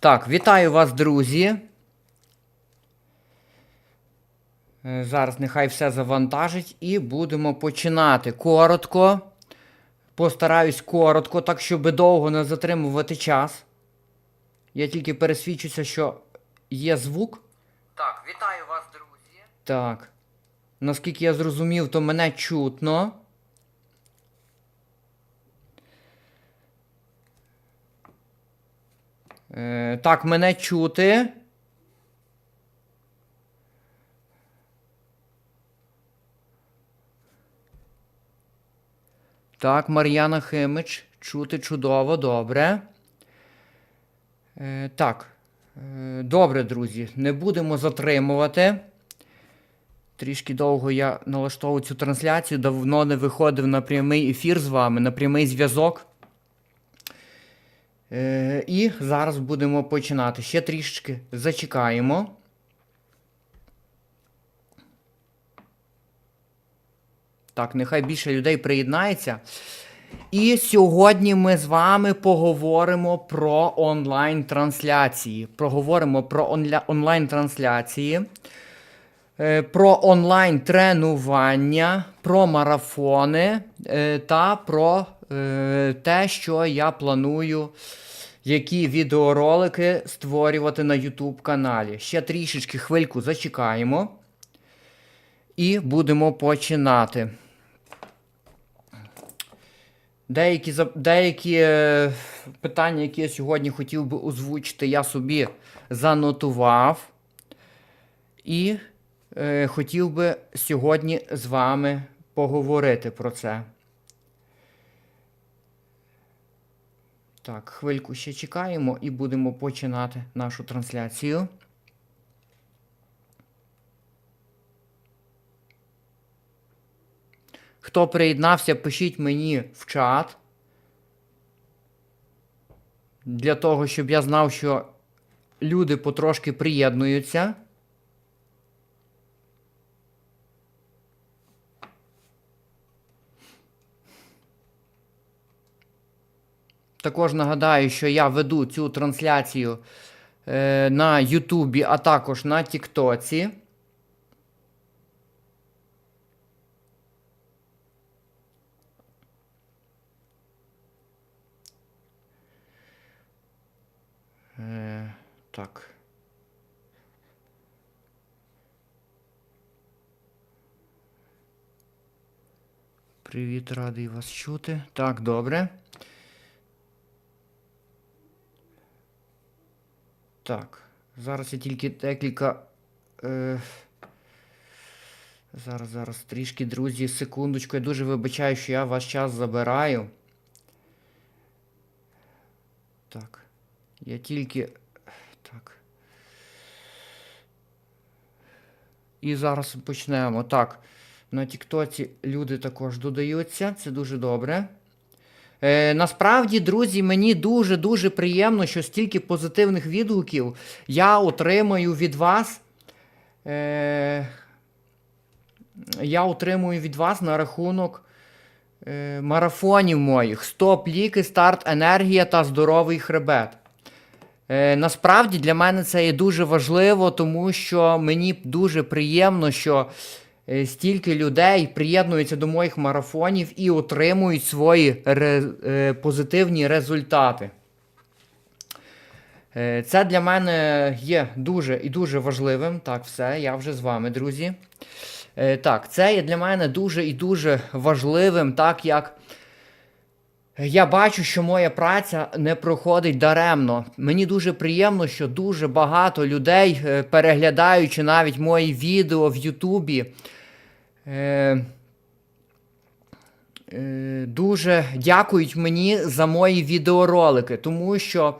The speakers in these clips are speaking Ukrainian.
Так, вітаю вас, друзі. Е, Зараз нехай все завантажить і будемо починати. Коротко. Постараюсь коротко, так щоб довго не затримувати час. Я тільки пересвідчуся, що є звук. Так, вітаю вас, друзі. Так. Наскільки я зрозумів, то мене чутно. Е, так, мене чути. Так, Мар'яна Химич, чути чудово, добре. Е, так. Е, добре, друзі, не будемо затримувати. Трішки довго я налаштовував цю трансляцію, давно не виходив на прямий ефір з вами, на прямий зв'язок. Е, і зараз будемо починати. Ще трішки зачекаємо. Так, нехай більше людей приєднається. І сьогодні ми з вами поговоримо про онлайн-трансляції. Проговоримо про онлайн-трансляції, е, про онлайн-тренування, про марафони е, та про те, що я планую, які відеоролики створювати на YouTube каналі. Ще трішечки хвильку зачекаємо. І будемо починати. Деякі, деякі е, питання, які я сьогодні хотів би озвучити, я собі занотував. І е, хотів би сьогодні з вами поговорити про це. Так, хвильку ще чекаємо і будемо починати нашу трансляцію. Хто приєднався, пишіть мені в чат. Для того, щоб я знав, що люди потрошки приєднуються. Також нагадаю, що я веду цю трансляцію е, на Ютубі, а також на Тіктоці. Е, так. Привіт, радий вас чути. Так, добре. Так. Зараз я тільки декілька. Е, зараз, зараз трішки, друзі, секундочку. Я дуже вибачаю, що я ваш час забираю. Так. Я тільки. Так. І зараз почнемо. Так. На Тіктоці люди також додаються. Це дуже добре. Е, насправді, друзі, мені дуже-дуже приємно, що стільки позитивних відгуків я отримаю від вас. Е, я отримую від вас на рахунок е, марафонів моїх. Стоп, ліки, старт, енергія та здоровий хребет. Е, насправді для мене це є дуже важливо, тому що мені дуже приємно, що стільки людей приєднуються до моїх марафонів і отримують свої ре- е, позитивні результати. Е, Це для мене є дуже і дуже важливим. Так, все, я вже з вами, друзі. Е, Так, це є для мене дуже і дуже важливим, так як я бачу, що моя праця не проходить даремно. Мені дуже приємно, що дуже багато людей, е, переглядаючи навіть мої відео в Ютубі, е, е, дуже дякують мені за мої відеоролики, тому що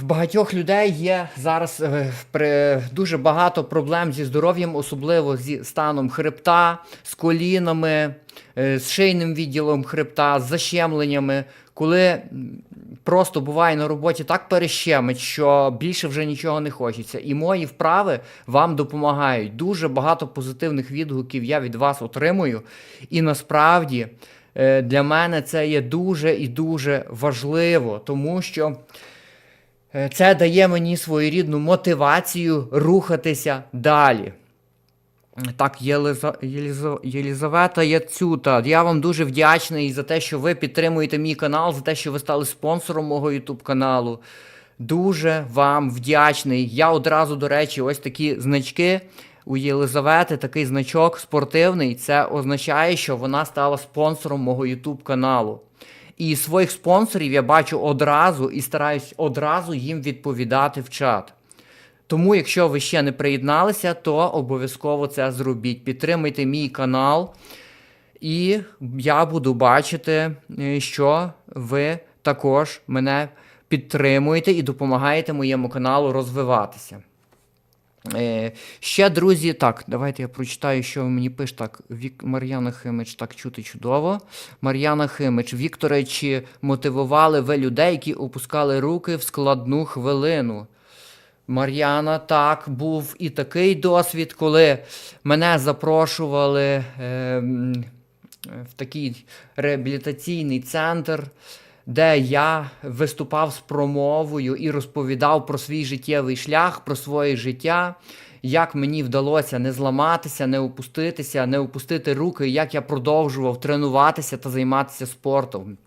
в багатьох людей є зараз е, дуже багато проблем зі здоров'ям, особливо зі станом хребта, з колінами, е, з шийним відділом хребта, з защемленнями, коли просто буває на роботі так перещемить, що більше вже нічого не хочеться. І мої вправи вам допомагають. Дуже багато позитивних відгуків я від вас отримую. І насправді е, для мене це є дуже і дуже важливо, тому що. Е, Це дає мені своєрідну мотивацію рухатися далі. Так. Єліза... Єлізавета Яцюта, я вам дуже вдячний за те, що ви підтримуєте мій канал, за те, що ви стали спонсором мого YouTube каналу. Дуже вам вдячний. Я одразу, до речі, ось такі значки у Єлизавети, такий значок спортивний. Це означає, що вона стала спонсором мого YouTube каналу. І своїх спонсорів я бачу одразу і стараюсь одразу їм відповідати в чат. Тому, якщо ви ще не приєдналися, то обов'язково це зробіть. Підтримайте мій канал, і я буду бачити, е, що ви також мене підтримуєте і допомагаєте моєму каналу розвиватися. Е, ще, друзі, так, давайте я прочитаю, що ви мені пише. Так, Вік... Мар'яна Химич, так чути чудово. Мар'яна Химич, Вікторе, чи мотивували ви людей, які опускали руки в складну хвилину? Мар'яна, так, був і такий досвід, коли мене запрошували е, в такий реабілітаційний центр, де я виступав з промовою і розповідав про свій життєвий шлях, про своє життя, як мені вдалося не зламатися, не опуститися, не опустити руки, як я продовжував тренуватися та займатися спортом.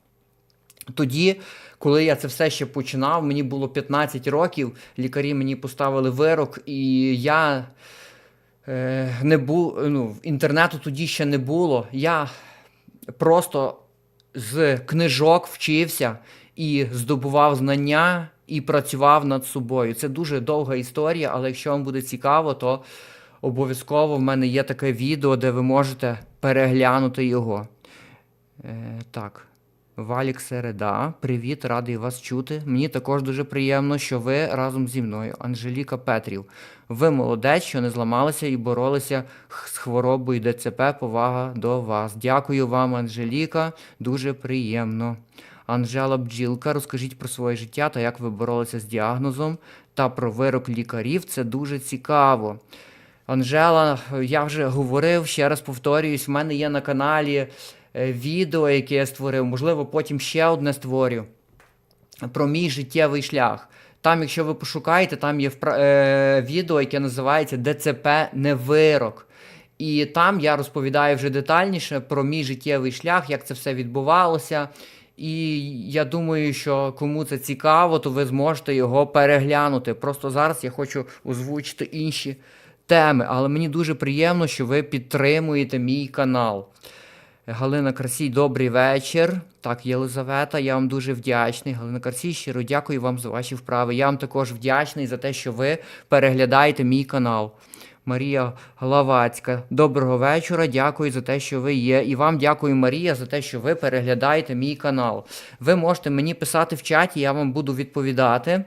Тоді, коли я це все ще починав, мені було 15 років, лікарі мені поставили вирок, і я е, не був, ну, інтернету тоді ще не було. Я просто з книжок вчився і здобував знання і працював над собою. Це дуже довга історія, але якщо вам буде цікаво, то обов'язково в мене є таке відео, де ви можете переглянути його. Е, так. Валік Середа, привіт, радий вас чути. Мені також дуже приємно, що ви разом зі мною. Анжеліка Петрів. Ви молодець, що не зламалися і боролися з хворобою ДЦП. Повага до вас. Дякую вам, Анжеліка. Дуже приємно. Анжела Бджілка, розкажіть про своє життя та як ви боролися з діагнозом та про вирок лікарів. Це дуже цікаво. Анжела, я вже говорив, ще раз повторююсь, в мене є на каналі відео, яке я створив, можливо, потім ще одне створю про мій життєвий шлях. Там, якщо ви пошукаєте, там є е, відео, яке називається ДЦП не вирок. І там я розповідаю вже детальніше про мій життєвий шлях, як це все відбувалося. І я думаю, що кому це цікаво, то ви зможете його переглянути. Просто зараз я хочу озвучити інші теми, але мені дуже приємно, що ви підтримуєте мій канал. Галина Красій, добрий вечір. Так, Єлизавета, я вам дуже вдячний. Галина Красій, щиро дякую вам за ваші вправи. Я вам також вдячний за те, що ви переглядаєте мій канал. Марія Главацька, доброго вечора. Дякую за те, що ви є. І вам дякую, Марія, за те, що ви переглядаєте мій канал. Ви можете мені писати в чаті, я вам буду відповідати.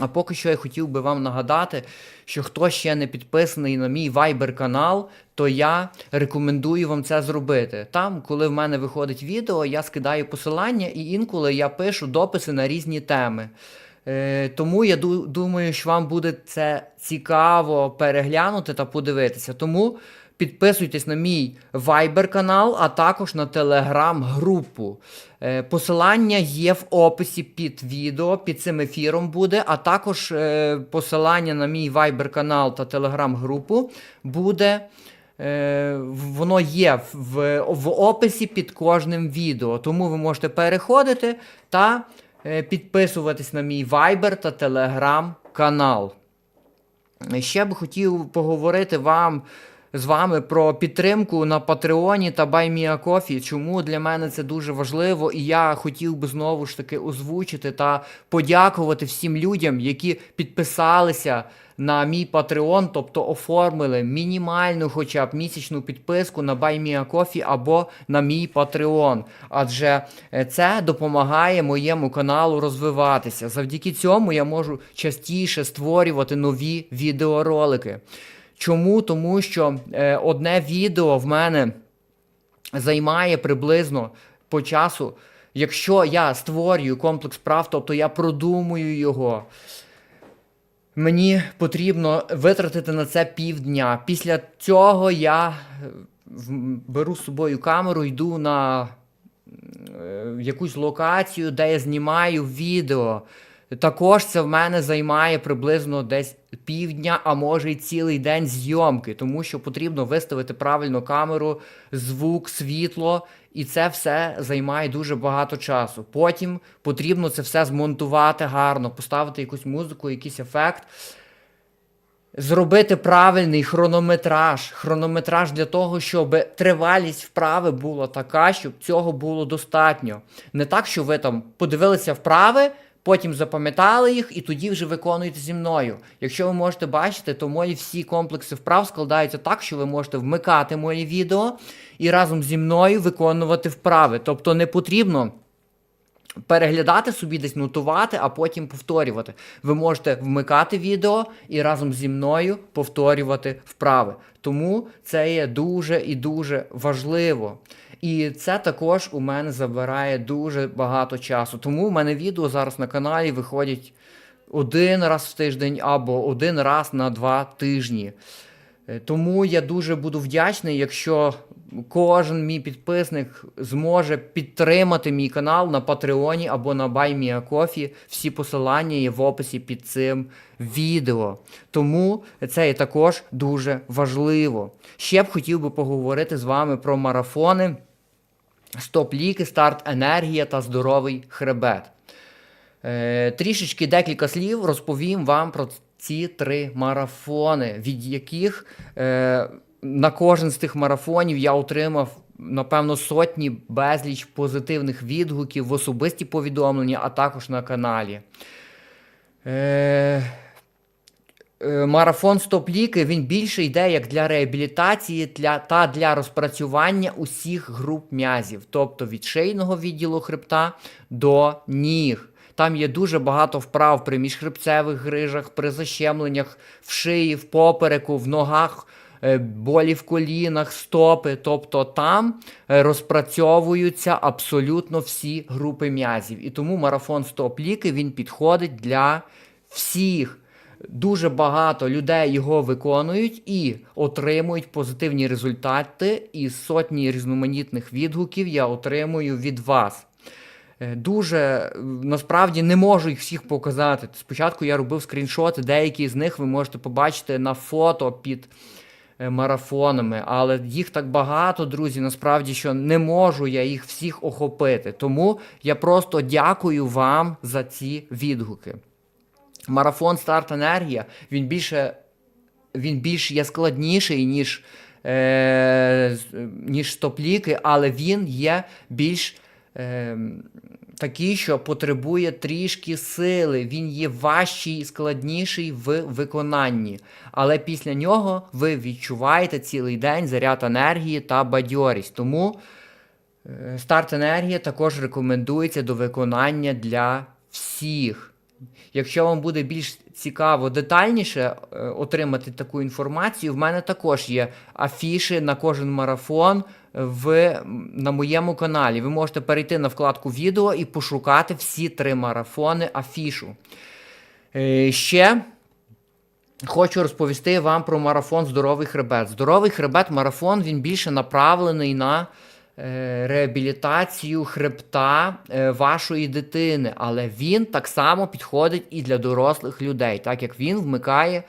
А поки що я хотів би вам нагадати, що хто ще не підписаний на мій Viber канал, то я рекомендую вам це зробити. Там, коли в мене виходить відео, я скидаю посилання і інколи я пишу дописи на різні теми. Е, тому я ду- думаю, що вам буде це цікаво переглянути та подивитися. Тому підписуйтесь на мій Viber канал, а також на Telegram групу. Е, посилання є в описі під відео, під цим ефіром буде, а також е, посилання на мій Viber канал та Telegram групу буде. Е, Воно є в, в описі під кожним відео, тому ви можете переходити та підписуватись на мій Viber та Telegram канал. Ще б хотів поговорити вам з вами про підтримку на Патреоні та BuyMeACoffee. Чому для мене це дуже важливо, і я хотів би знову ж таки озвучити та подякувати всім людям, які підписалися на мій Patreon, тобто оформили мінімальну хоча б місячну підписку на BuyMeACoffee або на мій Patreon. Адже е, це допомагає моєму каналу розвиватися. Завдяки цьому я можу частіше створювати нові відеоролики. Чому? Тому що е, одне відео в мене займає приблизно по часу, якщо я створюю комплекс прав, тобто я продумую його. Мені потрібно витратити на це півдня. Після цього я е, беру з собою камеру, йду на е, якусь локацію, де я знімаю відео. Також це в мене займає приблизно десь півдня, а може й цілий день зйомки, тому що потрібно виставити правильно камеру, звук, світло, і це все займає дуже багато часу. Потім потрібно це все змонтувати гарно, поставити якусь музику, якийсь ефект. Зробити правильний хронометраж. Хронометраж для того, щоб тривалість вправи була така, щоб цього було достатньо. Не так, що ви там подивилися вправи, потім запам'ятали їх і тоді вже виконуєте зі мною. Якщо ви можете бачити, то мої всі комплекси вправ складаються так, що ви можете вмикати мої відео і разом зі мною виконувати вправи. Тобто не потрібно переглядати собі десь нотувати, а потім повторювати. Ви можете вмикати відео і разом зі мною повторювати вправи. Тому це є дуже і дуже важливо. І це також у мене забирає дуже багато часу. Тому у мене відео зараз на каналі виходять один раз в тиждень або один раз на два тижні. Е, Тому я дуже буду вдячний, якщо кожен мій підписник зможе підтримати мій канал на Патреоні або на BuyMeACoffee. Всі посилання є в описі під цим відео. Тому це є також дуже важливо. Ще б хотів би поговорити з вами про марафони. Стоп-ліки, старт енергія та здоровий хребет. Е, трішечки декілька слів розповім вам про ці три марафони, від яких е, на кожен з тих марафонів я отримав, напевно, сотні безліч позитивних відгуків в особисті повідомлення, а також на каналі. Е, Е, Марафон стоп-ліки він більше йде як для реабілітації для, та для розпрацювання усіх груп м'язів, тобто від шийного відділу хребта до ніг. Там є дуже багато вправ при міжхребцевих грижах, при защемленнях в шиї, в попереку, в ногах, е, болі в колінах, стопи. Тобто там е, розпрацьовуються абсолютно всі групи м'язів. І тому марафон стоп-ліки він підходить для всіх. Дуже багато людей його виконують і отримують позитивні результати, і сотні різноманітних відгуків я отримую від вас. Е, Дуже е, насправді не можу їх всіх показати. Спочатку я робив скріншоти, деякі з них ви можете побачити на фото під е, марафонами, але їх так багато, друзі, насправді, що не можу я їх всіх охопити. Тому я просто дякую вам за ці відгуки. Марафон Старт Енергія він більше він більш є складніший, ніж, е, ніж стоп-ліки, але він є більш е, такий, що потребує трішки сили. Він є важчий і складніший в виконанні. Але після нього ви відчуваєте цілий день заряд енергії та бадьорість. Тому е, старт енергія також рекомендується до виконання для всіх. Якщо вам буде більш цікаво детальніше е, отримати таку інформацію, в мене також є афіши на кожен марафон в, на моєму каналі. Ви можете перейти на вкладку відео і пошукати всі три марафони афішу. Е, Ще Хочу розповісти вам про марафон Здоровий хребет. Здоровий хребет марафон він більше направлений на е, реабілітацію хребта е, вашої дитини, але він так само підходить і для дорослих людей, так як він вмикає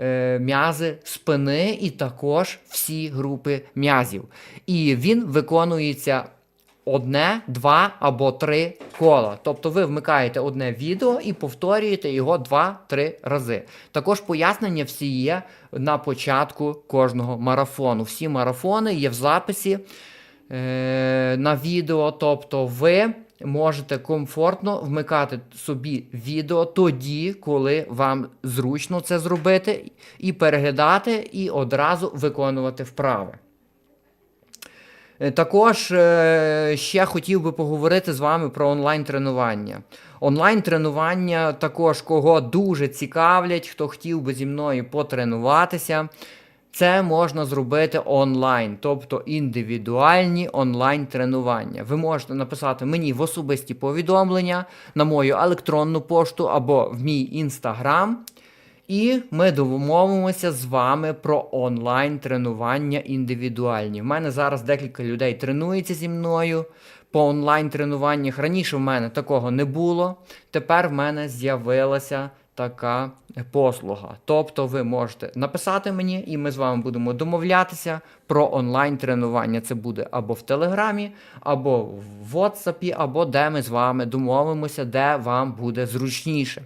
е, м'язи спини і також всі групи м'язів. І він виконується одне, два або три кола. Тобто ви вмикаєте одне відео і повторюєте його два-три рази. Також пояснення всі є на початку кожного марафону. Всі марафони є в записі е, на відео, тобто ви. Можете комфортно вмикати собі відео тоді, коли вам зручно це зробити, і переглядати, і одразу виконувати вправи. Е, Також е, ще хотів би поговорити з вами про онлайн-тренування. Онлайн-тренування також кого дуже цікавлять, хто хотів би зі мною потренуватися. Це можна зробити онлайн, тобто індивідуальні онлайн-тренування. Ви можете написати мені в особисті повідомлення на мою електронну пошту або в мій інстаграм. І ми домовимося з вами про онлайн тренування індивідуальні. У мене зараз декілька людей тренується зі мною по онлайн тренуваннях. Раніше в мене такого не було. Тепер в мене з'явилася така послуга. Тобто ви можете написати мені, і ми з вами будемо домовлятися про онлайн тренування. Це буде або в Телеграмі, або в WhatsApp, або де ми з вами домовимося, де вам буде зручніше.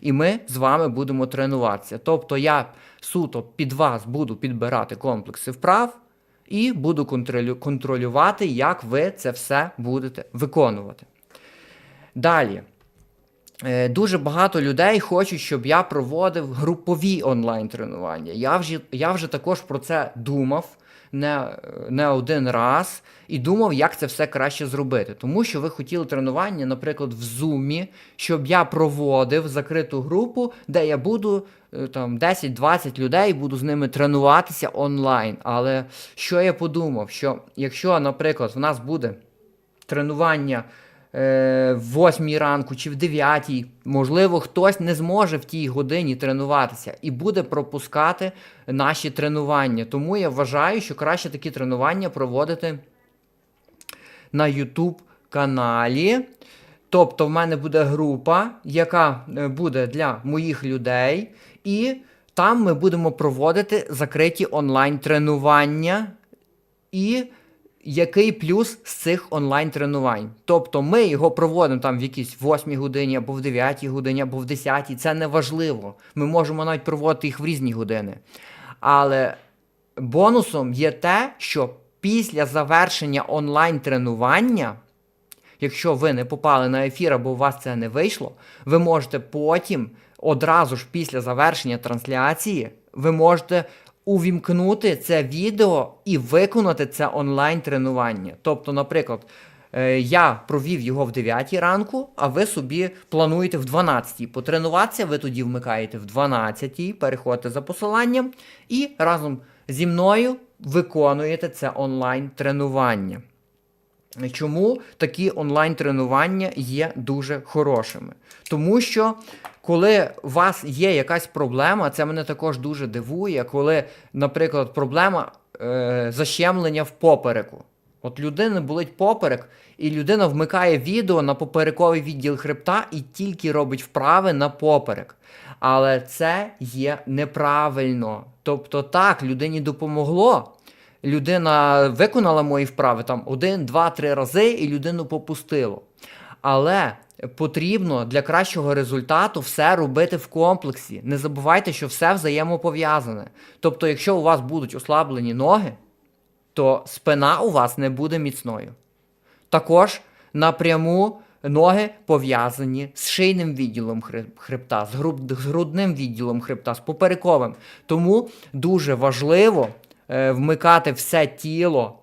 І ми з вами будемо тренуватися. Тобто я суто під вас буду підбирати комплекси вправ і буду контролювати, як ви це все будете виконувати. Далі. Е, Дуже багато людей хочуть, щоб я проводив групові онлайн-тренування. Я вже, я вже також про це думав не, не один раз і думав, як це все краще зробити. Тому що ви хотіли тренування, наприклад, в Zoom, щоб я проводив закриту групу, де я буду е, там 10-20 людей, буду з ними тренуватися онлайн. Але що я подумав? Що якщо, наприклад, в нас буде тренування в 8 ранку чи в 9, можливо, хтось не зможе в тій годині тренуватися і буде пропускати наші тренування. Тому я вважаю, що краще такі тренування проводити на YouTube каналі. Тобто, в мене буде група, яка е, буде для моїх людей, і там ми будемо проводити закриті онлайн-тренування. І який плюс з цих онлайн-тренувань? Тобто ми його проводимо там в якійсь 8 годині, або в 9 годині, або в 10. Це не важливо. Ми можемо навіть проводити їх в різні години. Але бонусом є те, що після завершення онлайн-тренування, якщо ви не попали на ефір або у вас це не вийшло, ви можете потім, одразу ж після завершення трансляції, ви можете увімкнути це відео і виконати це онлайн-тренування. Тобто, наприклад, е, я провів його в 9 ранку, а ви собі плануєте в 12 потренуватися, ви тоді вмикаєте в 12, переходите за посиланням і разом зі мною виконуєте це онлайн-тренування. Чому такі онлайн-тренування є дуже хорошими? Тому що коли у вас є якась проблема, це мене також дуже дивує, коли, наприклад, проблема е, защемлення в попереку. От людини болить поперек, і людина вмикає відео на поперековий відділ хребта і тільки робить вправи на поперек. Але це є неправильно. Тобто, так, людині допомогло. Людина виконала мої вправи там один, два, три рази, і людину попустило. Але потрібно для кращого результату все робити в комплексі. Не забувайте, що все взаємопов'язане. Тобто, якщо у вас будуть ослаблені ноги, то спина у вас не буде міцною. Також напряму ноги пов'язані з шийним відділом хребта, з грудним відділом хребта, з поперековим. Тому дуже важливо е, вмикати все тіло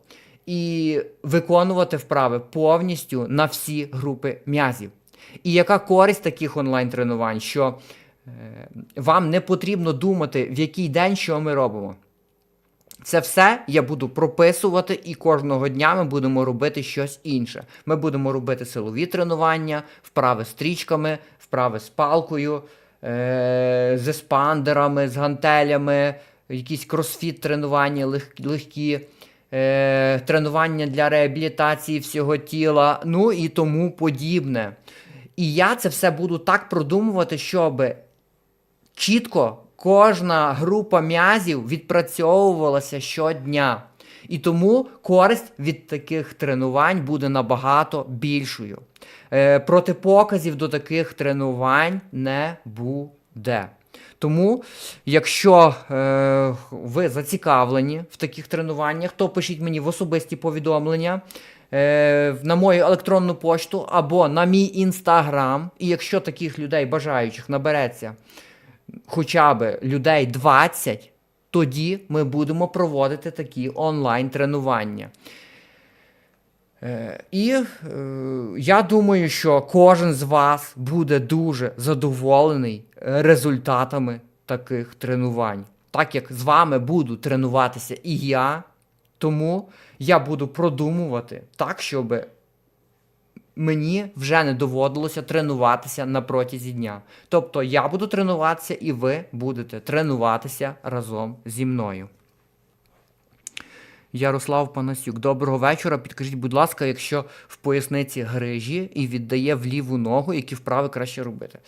і виконувати вправи повністю на всі групи м'язів. І яка користь таких онлайн-тренувань, що е, вам не потрібно думати, в який день що ми робимо. Це все я буду прописувати, і кожного дня ми будемо робити щось інше. Ми будемо робити силові тренування, вправи з стрічками, вправи з палкою, е- з еспандерами, з гантелями, якісь кросфіт тренування лег- легкі, е- тренування для реабілітації всього тіла, ну і тому подібне. І я це все буду так продумувати, щоб чітко кожна група м'язів відпрацьовувалася щодня. І тому користь від таких тренувань буде набагато більшою. Е, протипоказів до таких тренувань не буде. Тому, якщо е, ви зацікавлені в таких тренуваннях, то пишіть мені в особисті повідомлення на мою електронну пошту або на мій інстаграм. І якщо таких людей бажаючих набереться хоча б людей 20, тоді ми будемо проводити такі онлайн-тренування. Е, І е, я думаю, що кожен з вас буде дуже задоволений е, результатами таких тренувань. Так як з вами буду тренуватися і я, тому я буду продумувати так, щоб мені вже не доводилося тренуватися на протязі дня. Тобто я буду тренуватися, і ви будете тренуватися разом зі мною. Ярослав Панасюк. Доброго вечора. Підкажіть, будь ласка, якщо в поясниці грижі і віддає в ліву ногу, які вправи краще робити.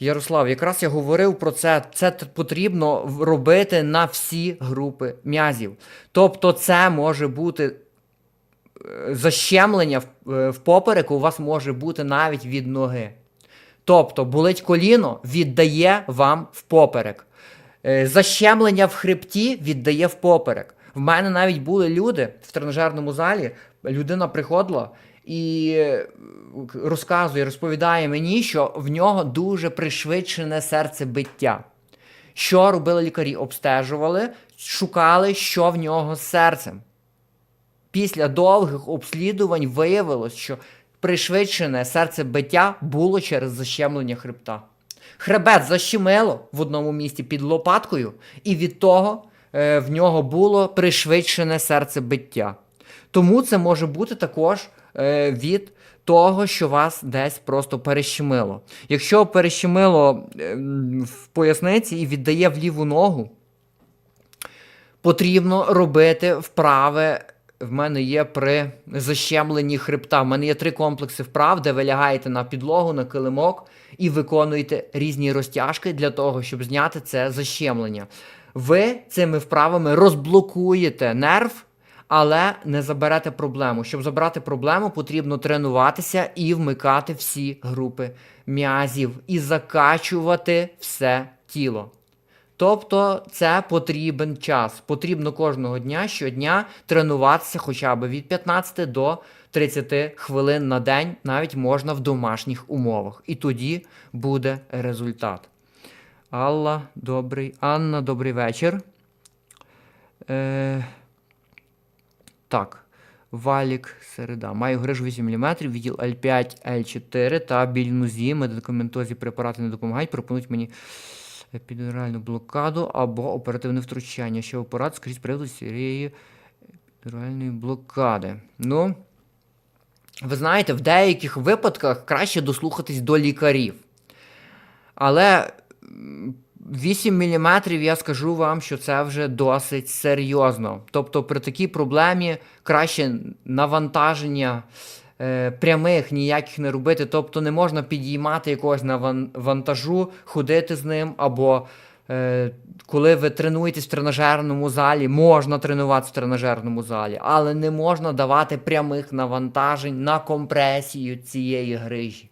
Ярослав, якраз я говорив про це. Це потрібно робити на всі групи м'язів. Тобто, це може бути е, защемлення е, в попереку у вас може бути навіть від ноги. Тобто, болить коліно, віддає вам в поперек. Е, Защемлення в хребті віддає в поперек. В мене навіть були люди в тренажерному залі. Людина приходила і е, розказує, розповідає мені, що в нього дуже пришвидшене серцебиття. Що робили лікарі? Обстежували, шукали, що в нього з серцем. Після довгих обслідувань виявилось, що пришвидшене серцебиття було через защемлення хребта. Хребет защемило в одному місці під лопаткою, і від того е, в нього було пришвидшене серцебиття. Тому це може бути також від того, що вас десь просто перещемило. Якщо перещемило е, в поясниці і віддає в ліву ногу, потрібно робити вправи. В мене є при защемленні хребта. В мене є три комплекси вправ, де ви лягаєте на підлогу, на килимок і виконуєте різні розтяжки для того, щоб зняти це защемлення. Ви цими вправами розблокуєте нерв, але не заберете проблему. Щоб забрати проблему, потрібно тренуватися і вмикати всі групи м'язів і закачувати все тіло. Тобто це потрібен час. Потрібно кожного дня щодня тренуватися хоча б від 15 до 30 хвилин на день, навіть можна в домашніх умовах. І тоді буде результат. Алла, добрий. Анна, добрий вечір. Е, так. Валік, середа. Маю грижу 8 мм, відділ L5, L4 та біль нозі. Медикаментозі препарати не допомагають. Пропонують мені епідуральну блокаду або оперативне втручання. Ще апарат, скажіть, з приводу цієї епідуральної блокади. Ну, ви знаєте, в деяких випадках краще дослухатись до лікарів. Але 8 мм, я скажу вам, що це вже досить серйозно. Тобто при такій проблемі краще навантаження е, прямих ніяких не робити. Тобто не можна підіймати якогось наван- вантажу, ходити з ним, або е, коли ви тренуєтесь в тренажерному залі, можна тренуватися в тренажерному залі, але не можна давати прямих навантажень на компресію цієї грижі.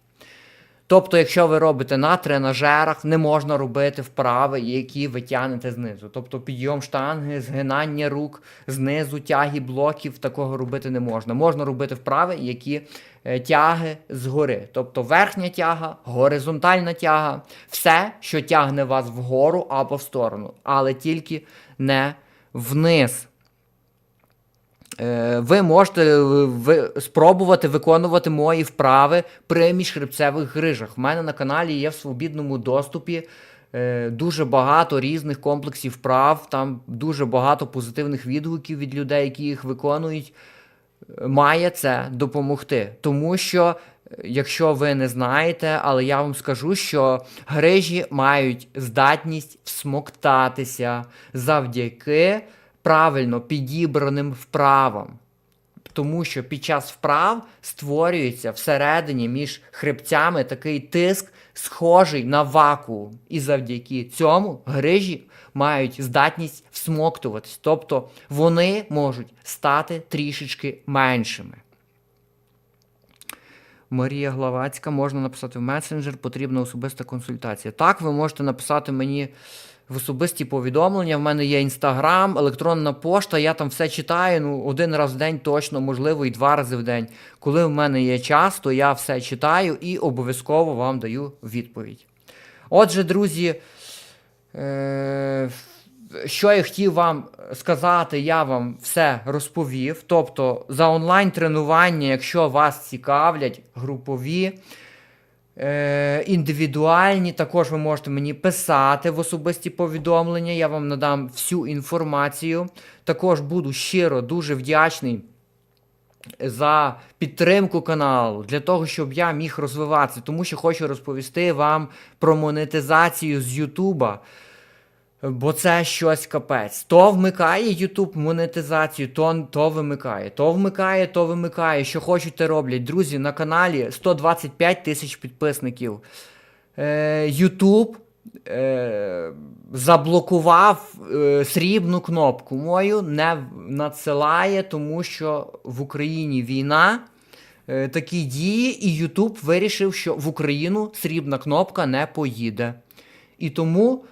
Тобто, якщо ви робите на тренажерах, не можна робити вправи, які ви тягнете знизу. Тобто підйом штанги, згинання рук знизу, тяги блоків, такого робити не можна. Можна робити вправи, які е, тяги згори. Тобто верхня тяга, горизонтальна тяга, все, що тягне вас вгору або в сторону, але тільки не вниз. Е, Ви можете е, спробувати виконувати мої вправи при міжхребцевих грижах. В мене на каналі є в свобідному доступі е, дуже багато різних комплексів вправ, там дуже багато позитивних відгуків від людей, які їх виконують. Має це допомогти. Тому що, якщо ви не знаєте, але я вам скажу, що грижі мають здатність всмоктатися завдяки правильно підібраним вправам. Тому що під час вправ створюється всередині між хребцями такий тиск, схожий на вакуум. І завдяки цьому грижі мають здатність всмоктуватись. Тобто вони можуть стати трішечки меншими. Марія Главацька, можна написати в месенджер, потрібна особиста консультація. Так, ви можете написати мені в особисті повідомлення. В мене є інстаграм, електронна пошта, я там все читаю. Ну, один раз в день точно, можливо, і два рази в день. Коли в мене є час, то я все читаю і обов'язково вам даю відповідь. Отже, друзі, е- що я хотів вам сказати, я вам все розповів. Тобто за онлайн-тренування, якщо вас цікавлять групові, е, індивідуальні, також ви можете мені писати в особисті повідомлення, я вам надам всю інформацію. Також буду щиро дуже вдячний за підтримку каналу, для того, щоб я міг розвиватися, тому що хочу розповісти вам про монетизацію з Ютуба. Бо це щось капець. То вмикає YouTube монетизацію, то, то вимикає, то вмикає, то вимикає. Що хочуть, те роблять. Друзі, на каналі 125 тисяч підписників. Е, е, заблокував е, срібну кнопку мою, не надсилає, тому що в Україні війна. Е, такі дії, і YouTube вирішив, що в Україну срібна кнопка не поїде. І тому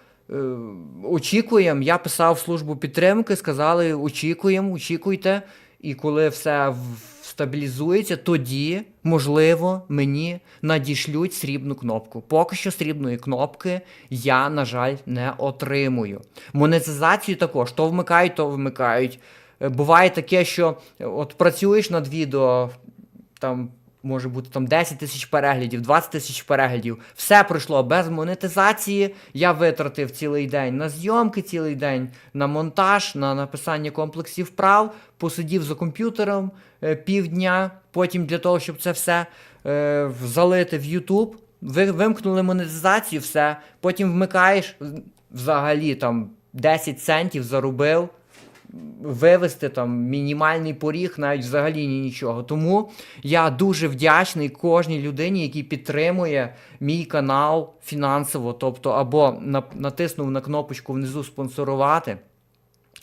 очікуємо. Я писав службу підтримки, сказали: очікуємо, очікуйте. І коли все стабілізується, тоді, можливо, мені надішлють срібну кнопку. Поки що срібної кнопки я, на жаль, не отримую. Монетизацію також то вмикають, то вмикають. Е, Буває таке, що е, от працюєш над відео, там може бути там 10 тисяч переглядів, 20 тисяч переглядів. Все пройшло без монетизації. Я витратив цілий день на зйомки, цілий день на монтаж, на написання комплексів вправ, посидів за комп'ютером е, півдня, потім для того, щоб це все е, залити в YouTube. Ви вимкнули монетизацію, все. Потім вмикаєш, взагалі там 10 центів заробив вивести там мінімальний поріг, навіть взагалі ні нічого. Тому я дуже вдячний кожній людині, який підтримує мій канал фінансово, тобто або натиснув на кнопочку внизу спонсорувати.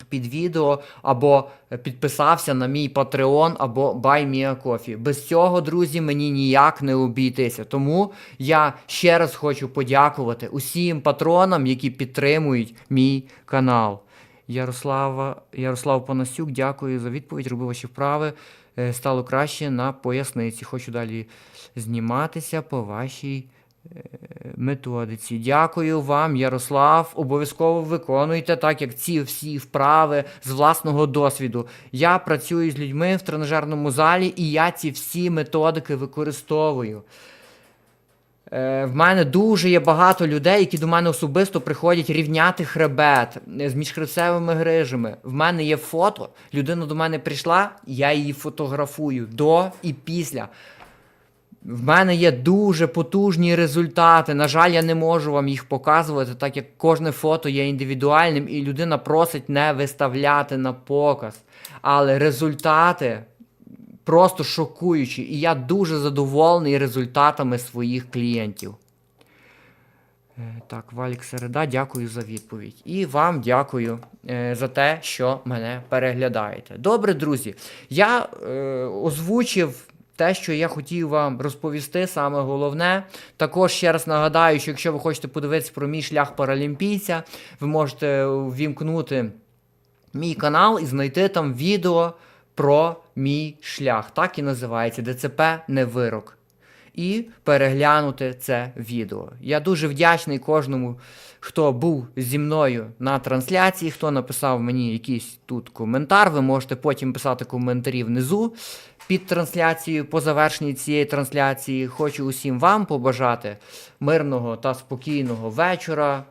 Під відео або підписався на мій Patreon або Buy Me a Coffee. Без цього, друзі, мені ніяк не обійтися. Тому я ще раз хочу подякувати усім патронам, які підтримують мій канал. Ярослава, Ярослав Панасюк, дякую за відповідь. Робив ваші вправи. Е, Стало краще на поясниці. Хочу далі зніматися по вашій е, методиці. Дякую вам, Ярослав. Обов'язково виконуйте так, як ці всі вправи з власного досвіду. Я працюю з людьми в тренажерному залі, і я ці всі методики використовую. Е, в мене дуже є багато людей, які до мене особисто приходять рівняти хребет е, з міжхребцевими грижами. В мене є фото. Людина до мене прийшла, я її фотографую до і після. В мене є дуже потужні результати. На жаль, я не можу вам їх показувати, так як кожне фото є індивідуальним, і людина просить не виставляти на показ. Але результати просто шокуючі. І я дуже задоволений результатами своїх клієнтів. Е, Так, Валік Середа, дякую за відповідь. І вам дякую е, за те, що мене переглядаєте. Добре, друзі. Я е, озвучив те, що я хотів вам розповісти, саме головне. Також ще раз нагадаю, що якщо ви хочете подивитися про мій шлях паралімпійця, ви можете ввімкнути мій канал і знайти там відео про мій шлях. Так і називається ДЦП не вирок. І переглянути це відео. Я дуже вдячний кожному, хто був зі мною на трансляції, хто написав мені якийсь тут коментар. Ви можете потім писати коментарі внизу під трансляцією по завершенні цієї трансляції. Хочу усім вам побажати мирного та спокійного вечора.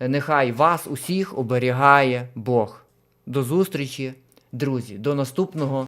Нехай вас усіх оберігає Бог. До зустрічі, друзі, до наступного